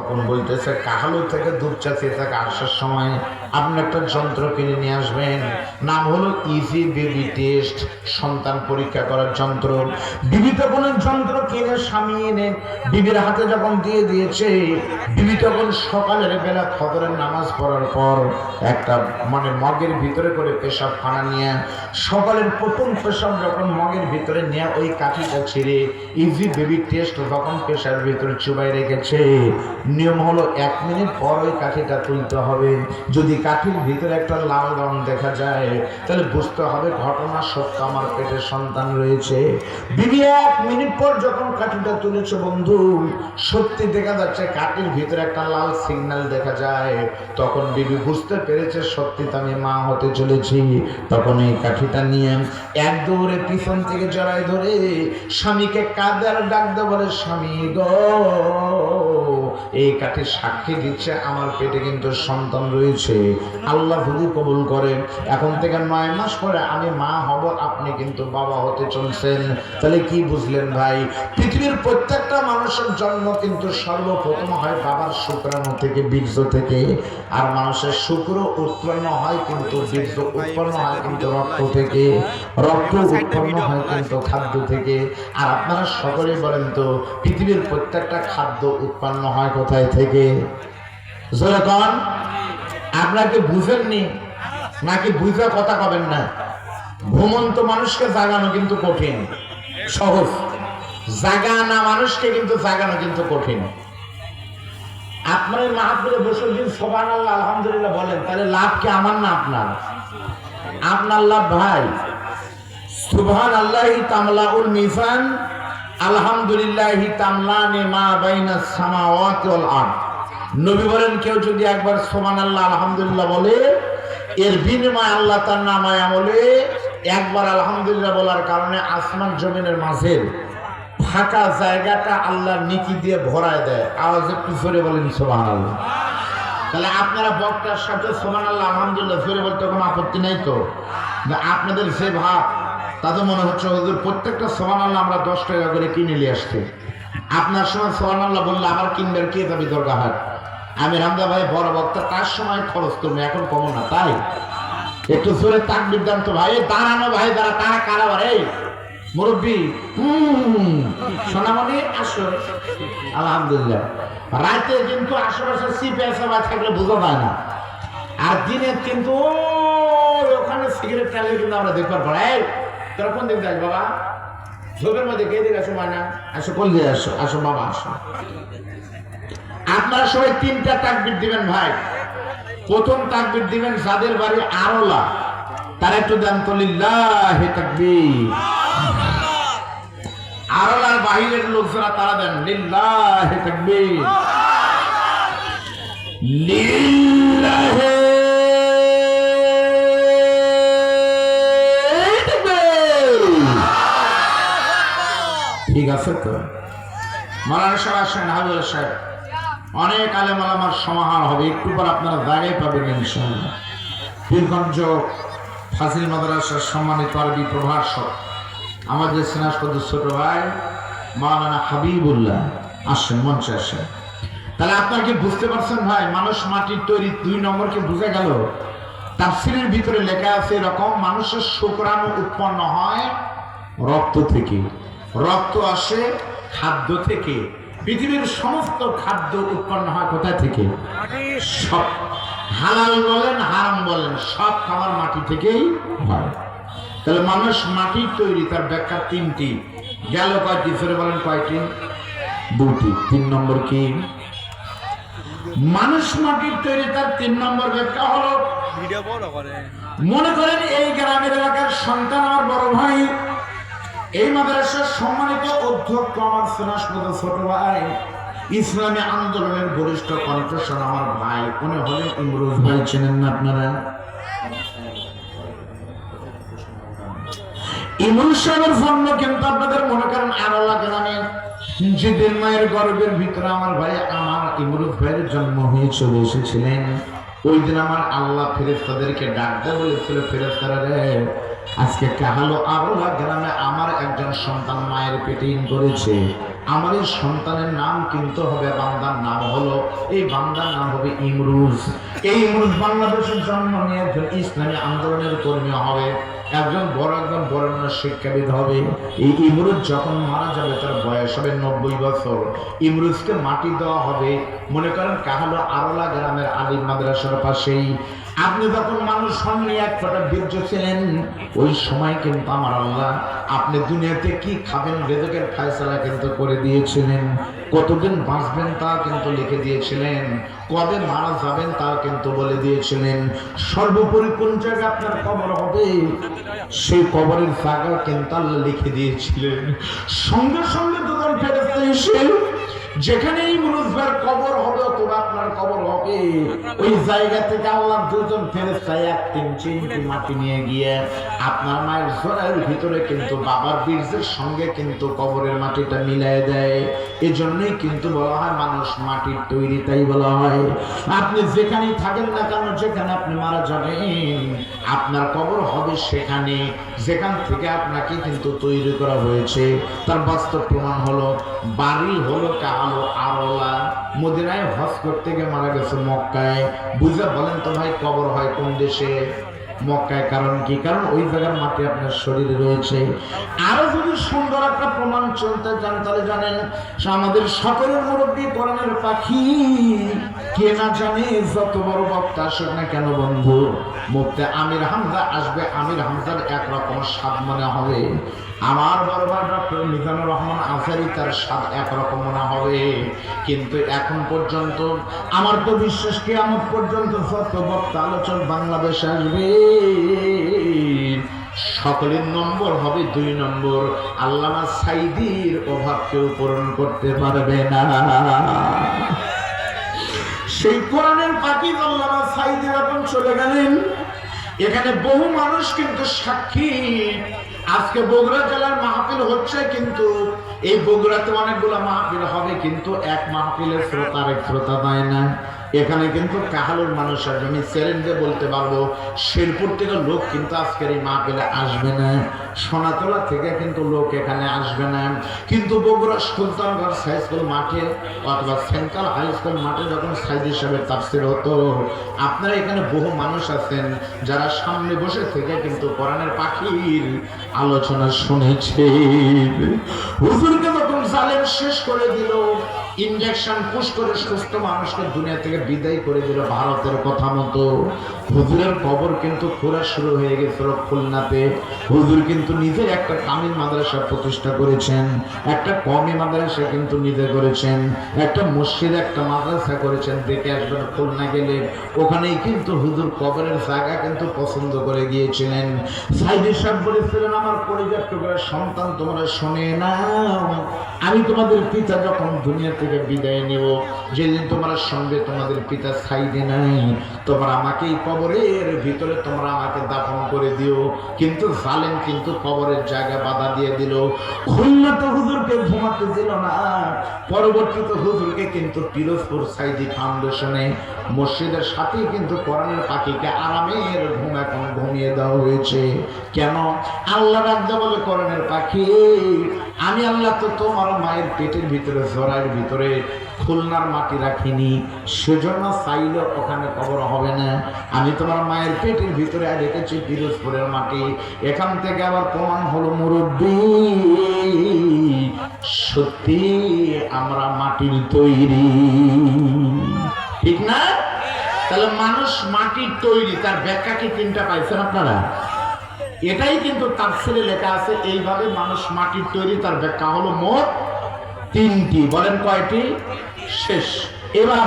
তখন বলতেছে, কাহালু থেকে দুপচাচি থেকে আসার সময় আপনি একটা যন্ত্র কিনে নিয়ে আসবেন। নাম হলো ইজি বেবি টেস্ট সন্তান পরীক্ষা করার যন্ত্র। তখন যন্ত্র কিনে স্বামী এনে বিবির হাতে যখন দিয়ে দিয়েছে, বিবি তখন সকালের বেলা ফজরের নামাজ পড়ার পর একটা মানে মগের ভিতরে করে পেশাব খানা নিয়ে, সকালের প্রথম পেশাব যখন মগের ভিতরে নিয়ে ওই কাঠিটা ছিঁড়ে ইজি বেবি টেস্ট যখন পেশার ভিতরে চুবাই রেখেছে নিয়ম হলো এক মিনিট পর ওই কাঠিটা তুলতে হবে। যদি কাঠির ভিতরে একটা লাল রং দেখা যায়, তাহলে বুঝতে হবে ঘটনা সত্য আমার পেটে সন্তান রয়েছে। বিবি, এক মিনিট পর যখন কাঠিটা তুলেছে বন্ধু, সত্যি দেখা যাচ্ছে কাঠির ভিতরে একটা লাল সিগন্যাল দেখা যায়। তখন বিবি বুঝতে পেরেছে সত্যি তো আমি মা হতে চলেছি। তখন এই কাঠিটা নিয়ে এক দৌড়ে পিছন থেকে জড়াই ধরে স্বামীকে কাঁদার ডাক দে বলে, স্বামী গো এই কাঠি সাক্ষী দিচ্ছে, আমার পেটে কিন্তু সন্তান রয়েছে। আল্লাহ যদি কবুল করে এখন থেকে নয় মাস পরে আমি মা হব, আপনি কিন্তু বাবা হতে চলছেন। তাহলে কি বুঝলেন ভাই? পৃথিবীর প্রত্যেকটা মানুষের জন্ম কিন্তু সর্বপ্রথম হয় বাবার শুক্রাণু থেকে, বীর্য থেকে। আর মানুষের শুক্র উৎপন্ন হয় কিন্তু বীর্য উৎপন্ন হয় কিন্তু রক্ত থেকে। রক্ত উৎপন্ন হয় কিন্তু খাদ্য থেকে। আর আপনারা সকলেই বলেন তো, পৃথিবীর প্রত্যেকটা খাদ্য উৎপন্ন হয় কোথায় থেকে? যেরকম আপনারা কি বুঝেননি? নাকি বুঝে কথা কবেন না? ঘুমন্ত মানুষকে জাগানো কিন্তু কঠিন। সহজ। জাগানা মানুষকে কিন্তু জাগানো কিন্তু কঠিন। আপনার মাহফিলে বসে দিন সোবান আল্লাহ আলহামদুলিল্লাহ বলেন, তাহলে লাভ কি আমার না আপনার? আপনার লাভ ভাই। সুবহান আল্লাহি তামলাউল মিজান আলহামদুলিল্লাহি তামলানে মা বাইনা সামাওয়াতি ওয়াল আরদ। নবী বলেন, কেউ যদি একবার সুবহানাল্লাহ, আলহামদুলিল্লাহ বলে, এর বিনিময়ে আল্লাহ তার নামায় আমলে, একবার আলহামদুলিল্লাহ বলার কারণে আসমান জমিনের মাঝে ফাঁকা জায়গাটা আল্লাহর নিকি দিয়ে ভরায় দেয়। আওয়াজ একটু জোরে বলেন, সুবহানাল্লাহ। তাহলে আপনারা বক্তার সাথে সোমান আল্লাহ আলহামদুলিল্লাহ, জোরে বলতে কোনো আপত্তি নাই তো? আপনাদের যে ভাব তাতে মনে হচ্ছে, হুজুর, প্রত্যেকটা সোমান আল্লাহ আমরা দশ টাকা করে কিনে নিয়ে আসছি। আপনার সময় সোমান আল্লাহ বললে আবার কিনবেন, কে যাবি দরকার আমি রামদা ভাই বড় বক্তা, তার সময় খরচ করবে এখন কম না, তাই? একটু জোরে তাক বিদ্যান তো ভাই দাঁড়ানো ভাই দাঁড়া তারা কারাবার এই মুরব্বী সোনামণি, আসো। আলহামদুলিল্লাহ। রাতে কিন্তু আশেপাশে সবাই থাকলে বোঝা যায় না। আর দিনে কিন্তু ওখানে সিগারেট টানলে কিন্তু আমরা দেখবার পর। এই তোরা কোন দিক যাস বাবা? ঝোপের মধ্যে কে দিকে আসো মানা আসো, কোন দিকে আসো? আসো, বাবা, আসো। আপনারা সবাই তিনটা তাকবির দিবেন, ভাই। প্রথম তাকবির দিবেন যাদের বাড়ি আরলা, তারা একটু দেন তো তাকবীর। আরলার বাহিরের লোক যারা তারা দেন, লিল্লাহি তাকবীর। অনেক আলেম আলামার সমাহার হবে একটু পর আপনারা পাবেন ফাজিল মাদ্রাসার সম্মানিত আরবি প্রভাষক, আমাদের ছোট ভাই মাওলানা হাবিবুল্লাহ আসেন, মঞ্চে আসেন। তাহলে আপনার কি বুঝতে পারছেন ভাই, মানুষ মাটির তৈরি দুই নম্বরকে বুঝে গেল? তাফসিরের ভিতরে লেখা আছে, এরকম মানুষের শুক্রাণু উৎপন্ন হয় রক্ত থেকে। রক্ত আসে খাদ্য থেকে। পৃথিবীর সমস্ত খাদ্য উৎপন্ন হয় কোথায় থেকে? সব হালাল বলেন হারাম বলেন সব খাবার মাটি থেকেই হয়। তাহলে মানুষ মাটির তৈরি তার ব্যাখ্যা তিনটি। গেল কয়টি? ফেরে বলেন কয়টি? দুটি। তিন নম্বর কি? মানুষ মাটির তৈরি তার তিন নম্বর ব্যাখ্যা হলো মনে করেন এই গ্রামের এলাকার সন্তান আমার বড় ভাই এই মাদ্রাসার সম্মানিত অধ্যক্ষ আমার সুনাসপদ ছোট ভাই, ইসলামী আন্দোলনের বরিষ্ঠ কণ্ঠস্বর আমার ভাই, উনি হলেন ইমরুজ ভাই, চেনেন না আপনারা? ইমরুজ সাহেবের কিন্তু আপনাদের মনে করেন গ্রামে যেদিন মায়ের গর্বের ভিতরে আমার ভাই, আমার ইমরুজ ভাইয়ের জন্ম হয়ে চলে এসেছিলেন। ওই দিন আমার আল্লাহ ফেরেস্তাদেরকে ডাকতে বলেছিল ফেরেস্তারা রে আজকে কাহালো আরলা গ্রামে আমার একজন সন্তান মায়ের পেটে ইন করেছে। আমার এই সন্তানের নাম কিন্তু হবে বান্দার নাম হলো, এই বান্দার নাম হবে ইমরুজ। এই ইমরুজ বাংলাদেশের জন্ম নিয়ে একজন ইসলামী আন্দোলনের কর্মী হবে, একজন বড়, একজন বরেণ্য শিক্ষাবিদ হবে। এই ইমরুজ যখন মারা যাবে, তার বয়স হবে নব্বই বছর। ইমরুজকে মাটি দেওয়া হবে। মনে করেন কাহালো আরলা গ্রামের আলী মাদ্রাসার পাশেই। আপনি যখন মানুষ হননি এক ফোঁটা বীর্য ছিলেন, ওই সময় কিন্তু আমার আল্লাহ আপনি দুনিয়াতে কি খাবেন বেদকের ফায়সালা কিন্তু করে দিয়েছিলেন। কতদিন বাঁচবেন তা কিন্তু লিখে দিয়েছিলেন। কবে মারা যাবেন তা কিন্তু বলে দিয়েছিলেন। সর্বোপরি কোন জায়গায় আপনার কবর হবে? সেই কবরের জায়গা কিন্তু আল্লাহ লিখে দিয়েছিলেন। সঙ্গে সঙ্গে দুজন ফেরত এসে যেখানে ইমরুজবার কবর হবে অথবা আপনার কবর হবে ওই জায়গা থেকে আল্লাহ দুজন ফেরেস্তা এক তিন চিনটি মাটি নিয়ে গিয়ে আপনার মায়ের জোড়ার ভিতরে কিন্তু বাবার বীর্যের সঙ্গে কিন্তু কবরের মাটিটা মিলাই দেয়। এজন্যই কিন্তু বলা হয় মানুষ মাটির তৈরি তাই বলা হয়। আপনি যেখানেই থাকেন না কেন, যেখানে আপনি মারা যাবেন, আপনার কবর হবে সেখানে। যেখান থেকে আপনাকে কিন্তু তৈরি করা হয়েছে। তার বাস্তব প্রমাণ হলো, বাড়ি হলো কালো আরলা। মদিনায় হজ করতে গিয়ে মারা গেছে মক্কায়। বুঝে বলেন তো ভাই, কবর হয় কোন দেশে? মক্কায়। কারণ কি? কারণ ওই জায়গার মাটি আপনার শরীরে রয়েছে। আরও যদি সুন্দর একটা প্রমাণ চলতে যান তাহলে জানেন, আমাদের সকলের মুরব্বী কোরআনের পাখি। কে না জানে যত বড় বক্তা আসুক না কেন বন্ধু মুক্তে আমির হামজা আসবে। আমির হামজার একরকম স্বাদ মনে হবে। আমার ভাই ডক্টর মিজানুর রহমান আজারি তার স্বাদ একরকম মনে হবে। কিন্তু এখন পর্যন্ত, আমার তো বিশ্বাস কি আমার পর্যন্ত যত বক্তা আলোচক বাংলাদেশে আসবে সকলের নম্বর হবে দুই নম্বর। আল্লামা সাইদির অভাব কেউ পূরণ করতে পারবে না। সেই কোরআনের পাখি আল্লামা সাইদির এখন চলে গেলেন। এখানে বহু মানুষ কিন্তু সাক্ষী। আজকে বগুড়া জেলার মাহফিল হচ্ছে কিন্তু এই বগুড়াতে অনেকগুলো মাহফিল হবে কিন্তু এক মাহফিলের শ্রোতার এক শ্রোতা দেয় না। এখানে কিন্তু কাহালুর মানুষ আসবে আমি চ্যালেঞ্জে বলতে পারব, শেরপুর থেকে লোক কিন্তু আজকের এই মাহফিলে আসবে না। সোনাতলা থেকে কিন্তু লোক এখানে আসবে না। কিন্তু বগুড়া সুলতানগঞ্জ হাই স্কুল মাঠে অথবা সেন্ট্রাল হাই স্কুল মাঠে যখন সাইদ হিসাবে তাফসির হতো, আপনারা এখানে বহু মানুষ আছেন যারা সামনে বসে থেকে কিন্তু কোরআনের পাখির আলোচনা শুনেছে। হুজুরকে যখন জালেম শেষ করে দিল ইনজেকশন পুশ করে সুস্থ মানুষকে দুনিয়া থেকে বিদায় করে দিল ভারতের কথা মতো। হুজুরের কবর কিন্তু খোঁড়া শুরু হয়ে গেছিল খুলনাতে। হুজুর কিন্তু নিজে একটা কামিল মাদ্রাসা প্রতিষ্ঠা করেছেন, একটা কমি মাদ্রাসা কিন্তু নিজে করেছেন, একটা মসজিদ একটা মাদ্রাসা করেছেন, দেখে আসবেন খুলনা গেলে। ওখানেই কিন্তু হুজুর কবরের জায়গা কিন্তু পছন্দ করে গিয়েছিলেন। সাইদি সাহেব বলেছিলেন, আমার পরিবার টুকরা সন্তান তোমরা শোনে না। আমি তোমাদের পিতা যখন দুনিয়া থেকে বিদায় নেব। যেদিন তোমরা সঙ্গে তোমাদের পিতা সাইডে নাই, তোমরা আমাকে এই কবরের ভিতরে তোমরা আমাকে দাফন করে দিও। কিন্তু জালেম কিন্তু কবরের জায়গা বাধা দিয়ে দিল। খুলনা তো হুজুরকে ঘুমাতে দিল না। পরবর্তীতে হুজুরকে কিন্তু পিরোজপুর সাইদি ফাউন্ডেশনে, মসজিদের সাথেই কিন্তু কোরআনের পাখিকে আরামের ঘুম এখন ঘুমিয়ে দেওয়া হয়েছে। কেন? আল্লাহ রাখতে বলে কোরআনের পাখি আমি আল্লাহ তো তোমার মায়ের পেটের ভিতরে জরায়ের ভিতরে খুলনার মাটি রাখিনি। সেজন্য চাইলে ওখানে কবর হবে না। আমি তোমার মায়ের পেটের ভিতরে রেখেছি পিরোজপুরের মাটি। এখান থেকে আবার প্রমাণ হলো মুরব্বী। সত্যি আমরা মাটির তৈরি। ঠিক না? তাহলে মানুষ মাটির তৈরি, তার ব্যাখ্যা কি তিনটা পাইছেন আপনারা? এটাই কিন্তু তার ছেলে লেখা আছে, এইভাবে মানুষ মাটির তৈরি, তার ব্যাখ্যা হলো মোট তিনটি। বলেন কয়টি? শেষ। এবার